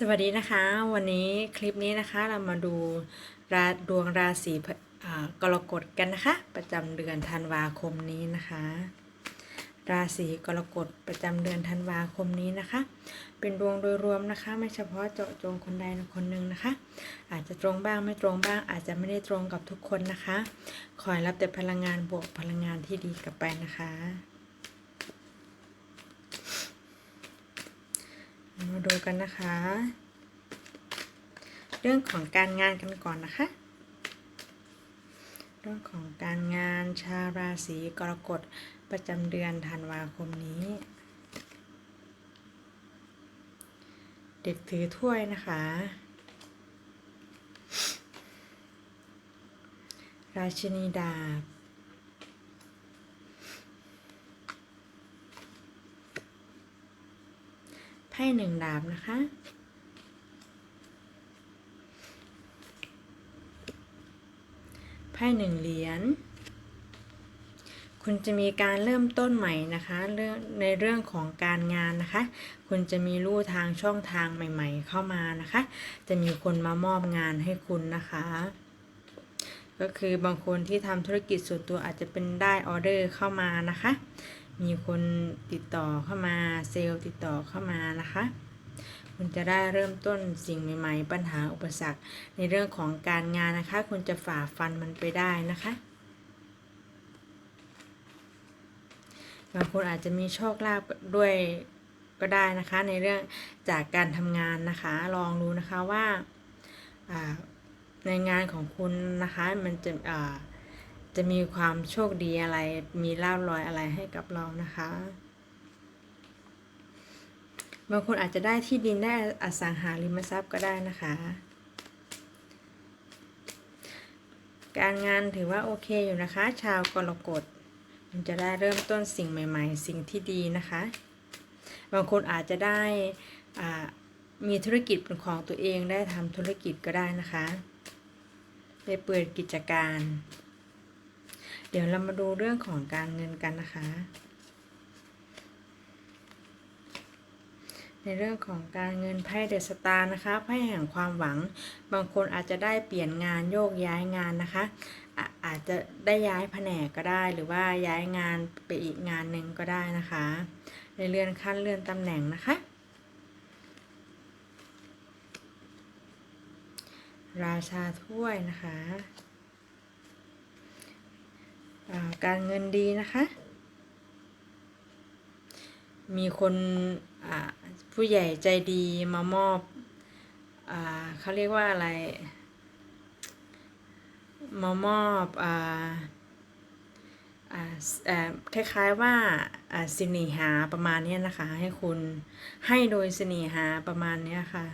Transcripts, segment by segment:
สวัสดีนะคะ วันนี้คลิปนี้นะคะเรามาดูราดวงราศีพอ่ากรกฎกันนะคะ ประจำเดือนธันวาคมนี้นะคะ ราศีกรกฎประจำเดือนธันวาคมนี้นะคะ เป็นดวงโดยรวมนะคะ ไม่เฉพาะเจาะจงคนใดคนหนึ่งนะคะ อาจจะตรงบ้างไม่ตรงบ้าง อาจจะไม่ได้ตรงกับทุกคนนะคะคอยรับแต่พลังงานบวกพลังงานที่ดีกลับไปนะคะ มาดูกันนะคะ เรื่องของการงานกันก่อนนะคะ เรื่องของการงานชาวราศีกรกฎประจำเดือนธันวาคมนี้ เด็กถือถ้วยนะคะ ราชินีดาบ ไพ่หนึ่งดาบนะคะ ไพ่หนึ่งเหรียญ คุณจะมีการเริ่มต้นใหม่นะคะเรื่องในเรื่องของการงานนะคะ คุณจะมีลู่ทางช่องทางใหม่ ๆ เข้ามานะคะ จะมีคนมามอบงานให้คุณนะคะก็คือบางคนที่ทำธุรกิจส่วนตัวอาจจะเป็นได้ออเดอร์เข้ามานะคะ มีคนติดต่อเข้ามาเซลล์ติดต่อเข้ามานะคะคุณจะได้เริ่มต้นสิ่งใหม่ ๆ ปัญหาอุปสรรค ในเรื่องของการงานนะคะ คุณจะฝ่าฟันมันไปได้นะคะบางคนอาจจะมีโชคลาภด้วยก็ได้นะคะ ในเรื่องจากการทำงานนะคะ ลองดูนะคะว่าในงานของคุณนะคะมันจะ จะมีความโชคดีอะไร มีลาบลอยอะไรให้กับเรานะคะ บางคนอาจจะได้ที่ดินได้อสังหาริมทรัพย์ก็ได้นะคะ การงานถือว่าโอเคอยู่นะคะ ชาวกรกฎมันจะได้เริ่มต้นสิ่งใหม่ ๆ สิ่งที่ดีนะคะ บางคนอาจจะได้มีธุรกิจเป็นของตัวเองได้ทำธุรกิจก็ได้นะคะได้เปิดกิจการ เดี๋ยวเรามาดูเรื่องของการเงินกันนะคะ ในเรื่องของการเงินไพ่เดสตาร์นะคะไพ่แห่งความหวัง บางคนอาจจะได้เปลี่ยนงานโยกย้ายงานนะคะอาอาจจะได้ย้ายแผนกก็ได้ หรือว่าย้ายงานไปอีกงานหนึ่งก็ได้นะคะในเลื่อนขั้นเลื่อนตำแหน่งนะคะ ราชาถ้วยนะคะ การเงินดีนะคะ มีคนผู้ใหญ่ใจดีมามอบอเขาเรียกว่าอะไร มามอบอคล้ายๆว่าสินีหาประมาณนี้นะคะ ให้คุณให้โดยสินีหาประมาณนี้ค่ะ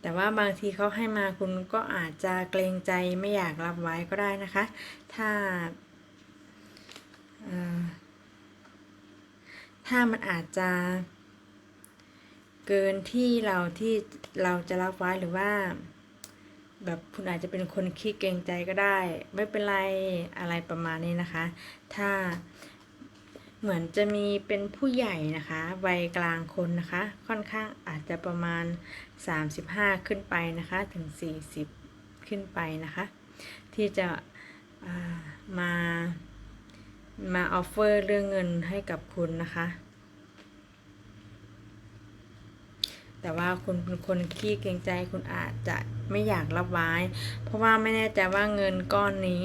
แต่ว่าบางทีเขาให้มาคุณก็อาจจะเกรงใจไม่อยากรับไว้ก็ได้นะคะ ถ้าถ้ามันอาจจะ เกินที่เราที่เราจะรับไว้หรือว่า แบบคุณอาจจะเป็นคนขี้เกรงใจก็ได้ ไม่เป็นไรอะไรประมาณนี้นะคะ ถ้า เหมือนจะมีเป็นผู้ใหญ่นะคะวัยกลางคนนะคะ ค่อนข้างอาจจะประมาณ 35 ขึ้นไปนะคะ ถึง 40 ขึ้นไปนะคะ ที่จะมามาออฟเฟอร์เรื่องเงินให้กับคุณนะคะ แต่ว่าคุณเป็นคนขี้เกรงใจคุณอาจจะไม่อยากรับไว้ เพราะว่าไม่แน่ใจว่าเงินก้อนนี้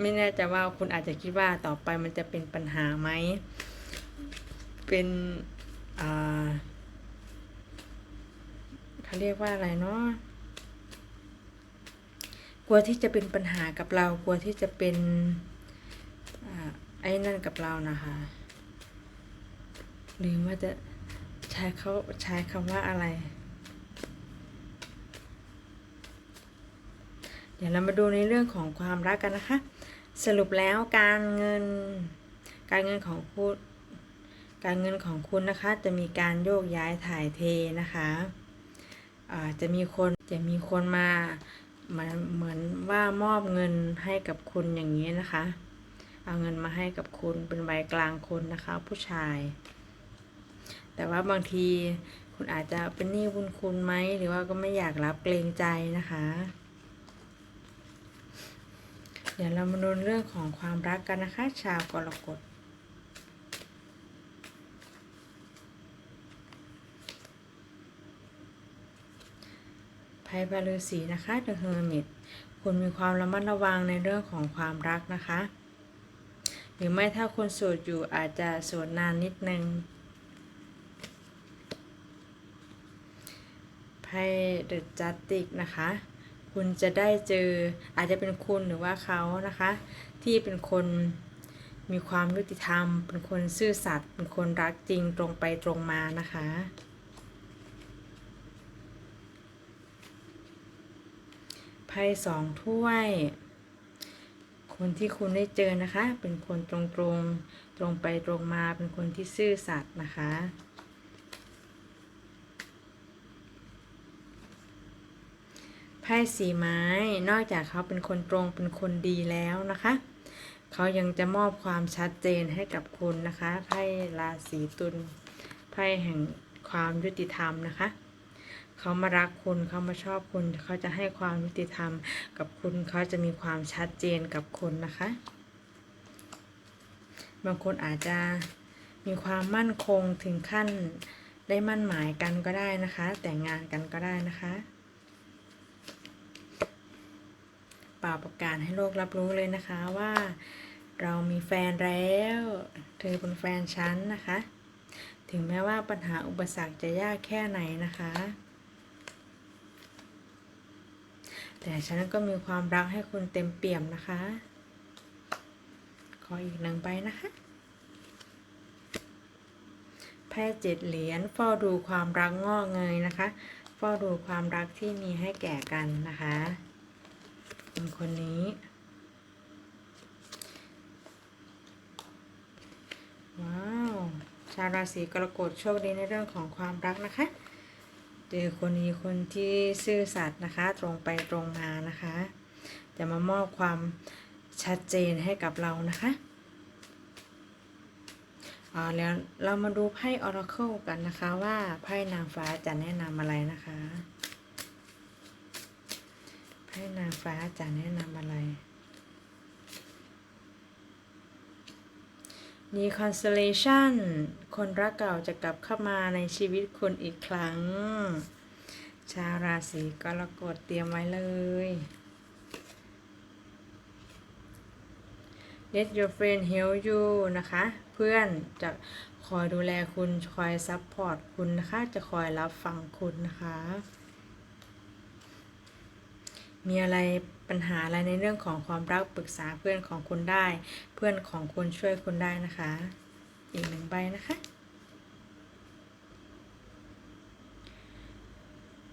ไม่แน่ใจว่าคุณอาจจะคิดว่าต่อไปมันจะเป็นปัญหาไหม เป็นเขาเรียกว่าอะไรเนาะกลัวที่จะเป็นปัญหากับเรา กลัวที่จะเป็นไอ้นั่นกับเรานะคะหรือว่าจะใช้เขาใช้คำว่าอะไร เดี๋ยวเรามาดูในเรื่องของความรักกันนะคะ สรุปแล้วการเงิน การเงินของคุณการเงินของคุณนะคะ จะมีการโยกย้ายถ่ายเทนะคะะจะมีคนจะมีคนมามันเหมือนว่ามอบเงินให้กับคุณอย่างนี้นะคะ เอาเงินมาให้กับคุณเป็นใบกลางคนนะคะ ผู้ชาย แต่ว่าบางทีคุณอาจจะเป็นหนี้บุญคุณไหมหรือว่าก็ไม่อยากรับเกรงใจนะคะ เดี๋ยวเรามาดูเรื่องของความรักกันนะคะ ชาวกรกฎไพ่บาลือสีนะคะ The Hermit คุณมีความระมัดระวังในเรื่องของความรักนะคะ หรือไม่ถ้าคุณโสดอยู่อาจจะโสดนานนิดนึงไพ่เดอะจัตติกนะคะ คุณจะได้เจออาจจะเป็นคุณหรือว่าเขานะคะ ที่เป็นคนมีความยุติธรรม เป็นคนซื่อสัตย์เป็นคนรักจริงตรงไปตรงมานะคะไพ่สองถ้วย คนที่คุณได้เจอนะคะ เป็นคนตรงตรงตรงไปตรงมาเป็นคนที่ซื่อสัตย์นะคะ พ่สีไม้ นอกจากเขาเป็นคนตรงเป็นคนดีแล้วนะคะ เขายังจะมอบความชัดเจนให้กับคุณนะคะไพ่ราศีตุลไพ่แห่งความยุติธรรมนะคะ เขามารักคุณเขามาชอบคุณ เขาจะให้ความยุติธรรมกับคุณเขาจะมีความชัดเจนกับคุณนะคะ บางคนอาจจะมีความมั่นคงถึงขั้นได้มั่นหมายกันก็ได้นะคะ แต่งงานกันก็ได้นะคะ เป่าประกาศให้โลกรับรู้เลยนะคะว่า เรามีแฟนแล้ว เธอเป็นแฟนฉันนะคะ ถึงแม้ว่าปัญหาอุปสรรคจะยากแค่ไหนนะคะ แต่ฉันก็มีความรักให้คุณเต็มเปี่ยมนะคะ ขออีกหนึ่งใบนะคะแพ่เจ็ดเหรียญเฝ้าดูความรักงอกเงยนะคะเฝ้าดูความรักที่มีให้แก่กันนะคะ เป็นคนนี้ ว้าว ชาวราศีกรกฎโชคดีในเรื่องของความรักนะคะ เจอคนนี้คนที่ซื่อสัตย์นะคะ ตรงไปตรงมานะคะ จะมามอบความชัดเจนให้กับเรานะคะอ่าแล้วเรามาดูไพ่ออราเคิลกันนะคะว่าไพ่นางฟ้าจะแนะนำอะไรนะคะ ไพ่นางฟ้าจะแนะนำอะไร มี constellation คนรักเก่าจะกลับเข้ามาในชีวิตคุณอีกครั้ง ชาวราศีกรกฎเตรียมไว้เลย Let your friend help you นะคะ เพื่อนจะคอยดูแลคุณ คอยซัพพอร์ตคุณนะคะ จะคอยรับฟังคุณนะคะ มีอะไรปัญหาอะไรในเรื่องของความรักปรึกษาเพื่อนของคุณได้ เพื่อนของคุณช่วยคุณได้นะคะ อีกหนึ่งใบนะคะ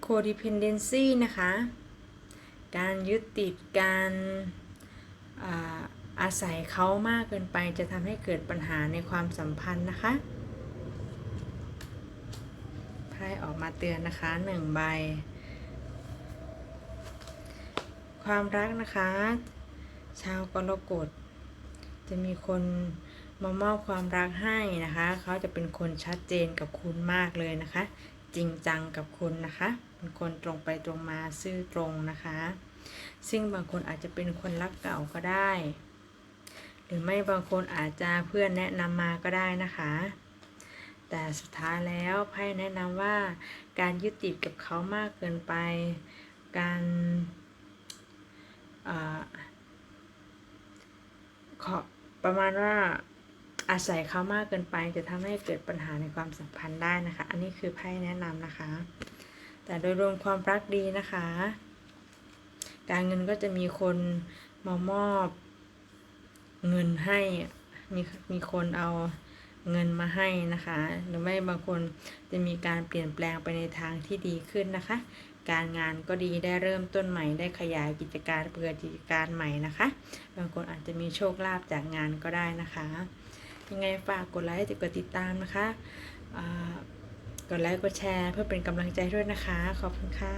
codependency นะคะ การยึดติดการอาอาศัยเขามากเกินไปจะทำให้เกิดปัญหาในความสัมพันธ์นะคะไพ่ออกมาเตือนนะคะหนึ่งใบ ความรักนะคะ ชาวกรกฎจะมีคนมามอบความรักให้นะคะ เขาจะเป็นคนชัดเจนกับคุณมากเลยนะคะ จริงจังกับคุณนะคะ เป็นคนตรงไปตรงมาซื่อตรงนะคะ ซึ่งบางคนอาจจะเป็นคนรักเก่าก็ได้ หรือไม่บางคนอาจจะเพื่อนแนะนำมาก็ได้นะคะ แต่สุดท้ายแล้วไพ่แนะนำว่าการยึดติดกับเขามากเกินไป การ ขอประมาณว่าอาศัยเขามากเกินไปจะทำให้เกิดปัญหาในความสัมพันธ์ได้นะคะ อันนี้คือไพ่แนะนำนะคะ แต่โดยรวมความรักดีนะคะ การเงินก็จะมีคนมามอบเงินให้มีมีคนเอาเงินมาให้นะคะ หรือไม่บางคนจะมีการเปลี่ยนแปลงไปในทางที่ดีขึ้นนะคะ การงานก็ดีได้เริ่มต้นใหม่ได้ขยายกิจการเปิดกิจการใหม่นะคะ บางคนอาจจะมีโชคลาภจากงานก็ได้นะคะ ยังไงฝากกดไลค์กดติดตามนะคะกดไลค์กดแชร์เพื่อเป็นกำลังใจด้วยนะคะ ขอบคุณค่ะ